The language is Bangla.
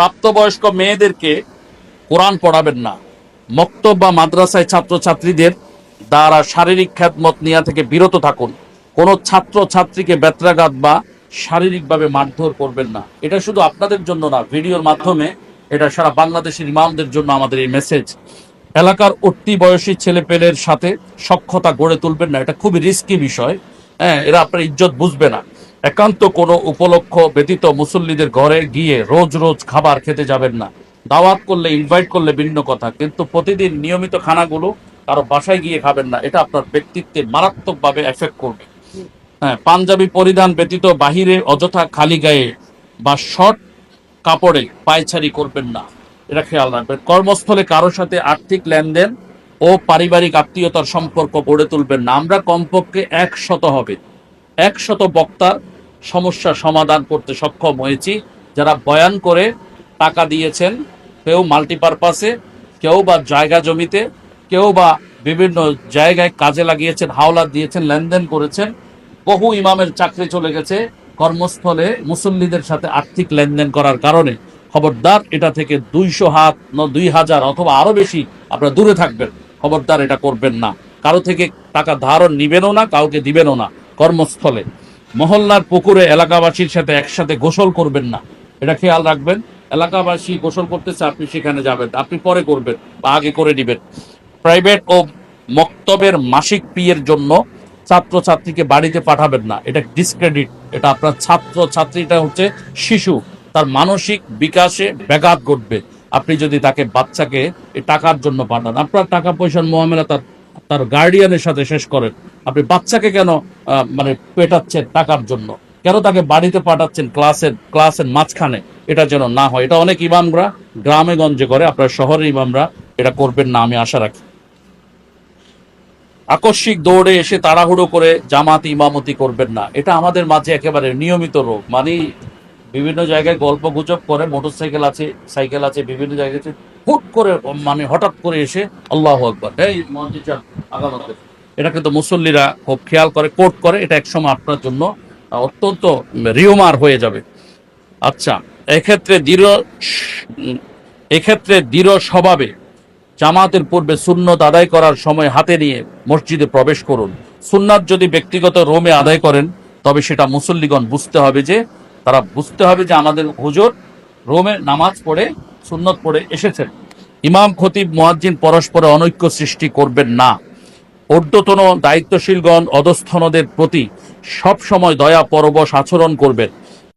প্রাপ্তবয়স্ক মেয়েদেরকে কোরআন পড়াবেন না। মক্তব বা মাদ্রাসায় ছাত্রছাত্রীদের দ্বারা শারীরিক খ্যাতমত নেওয়া থেকে বিরত থাকুন। কোনো ছাত্র ছাত্রীকে ব্যত্রাঘাত বা শারীরিকভাবে মারধর করবেন না। এটা শুধু আপনাদের জন্য না, ভিডিওর মাধ্যমে এটা সারা বাংলাদেশের ইমামদের জন্য আমাদের এই মেসেজ এলাকার অতি বয়সী ছেলেপেলের সাথে সক্ষতা গড়ে তুলবেন না, এটা খুবই রিস্কি বিষয়। হ্যাঁ এরা আপনার ইজ্জত বুঝবে না। একান্ত কোনো উপলক্ষ ব্যতীত মুসল্লিদের ঘরে গিয়ে রোজ রোজ খাবার খেতে যাবেন না। দাওয়াত করলে ইনভাইট করলে ভিন্ন কথা। কিন্তু প্রতিদিন নিয়মিত খানাগুলো কারও বাসায় গিয়ে খাবেন না। এটা আপনার ব্যক্তিত্বে মারাত্মকভাবে এফেক্ট করবে। হ্যাঁ পাঞ্জাবি পরিধান ব্যতীত বাহিরে অযথা খালি গায়ে বা শর্ট কাপড়ে পায়চারি করবেন না। এটা খেয়াল রাখবেন। কর্মস্থলে কারোর সাথে আর্থিক লেনদেন ও পারিবারিক আত্মীয়তার সম্পর্ক গড়ে তুলবেন না। আমরা কমপক্ষে একশত হবে। একশত বক্তার সমস্যা সমাধান করতে সক্ষম হয়েছি। যারা বয়ান করে টাকা দিয়েছেন, কেউ মাল্টিপারপাসে, কেউ বা জায়গা জমিতে, কেউ বা বিভিন্ন জায়গায় কাজে লাগিয়েছেন হাওলাত দিয়েছেন, লেনদেন করেছেন, বহু ইমামের চাকরি চলে গেছে, কর্মস্থলে মুসল্লিদের সাথে আর্থিক লেনদেন করার কারণে। খবরদার, এটা থেকে দুইশো হাত দুই হাজার অথবা আরও বেশি আপনারা দূরে থাকবেন। খবরদার এটা করবেন না। কারও থেকে টাকা ধারণ নিবেনও না, কাউকে দিবেনও না। কর্মস্থলে। মহল্লার পুকুরে এলাকাবাসীর সাথে একসাথে গোসল করবেন না। এটা খেয়াল রাখবেন। এলাকাবাসী গোসল করতেছে, আপনি সেখানে যাবেন। আপনি পরে করবেন বা আগে করে দিবেন প্রাইভেট ও মক্তবের মাসিক পিয়ের জন্য ছাত্রছাত্রীকে বাড়িতে পাঠাবেন না। এটা ডিসক্রেডিট এটা আপনার ছাত্র ছাত্রীটা হচ্ছে শিশু। তার মানসিক বিকাশে ব্যাঘাত ঘটবে। আপনি যদি তাকে বাচ্চাকে টাকার জন্য পাঠান, আপনার টাকা পয়সার মহামেলা তার তার গার্ডিয়ানের সাথে শেষ করেন। আপনি বাচ্চাকে কেন মানে পেটাচ্ছেন টাকার জন্য? কেন তাকে বাড়িতে পাঠাচ্ছেন ক্লাসের ক্লাসের মাঝখানে? এটা যেন না হয়। এটা অনেক ইমামরা গ্রামে গঞ্জে করে, আপনার শহরের ইমামরা এটা করবেন না, আমি আশা রাখি। আকস্মিক দৌড়ে এসে তাড়াহুড়ো করে জামাত ইমামতি করবেন না। এটা আমাদের মাঝে একেবারে নিয়মিত রোগ। মানে বিভিন্ন জায়গায় গল্প গুজব করে, মোটরসাইকেল আছে, সাইকেল আছে, বিভিন্ন জায়গায় হুট করে মানে হঠাৎ করে এসে আল্লাহ আকবর। এই আগামতে এটা কিন্তু মুসল্লিরা খুব খেয়াল করে, কোট করে, এটা একসময় আপনার জন্য অত্যন্ত রিওমার হয়ে যাবে। আচ্ছা এক্ষেত্রে দৃঢ় এক্ষেত্রে দৃঢ় স্বভাবে জামাতের পূর্বে সুন্নত আদায় করার সময় হাতে নিয়ে মসজিদে প্রবেশ করুন। সুন্নাত যদি ব্যক্তিগত রোমে আদায় করেন, তবে সেটা মুসল্লিগণ বুঝতে হবে যে, তারা বুঝতে হবে যে আমাদের হুজুর রোমে নামাজ পড়ে, সুন্নত পড়ে এসেছেন। ইমাম, খতিব, মুয়াজ্জিন পরস্পরে অনৈক্য সৃষ্টি করবেন না। ঊর্ধ্বতন দায়িত্বশীলগণ অধস্থনদের প্রতি সবসময় দয়া পরবশ আচরণ করবেন।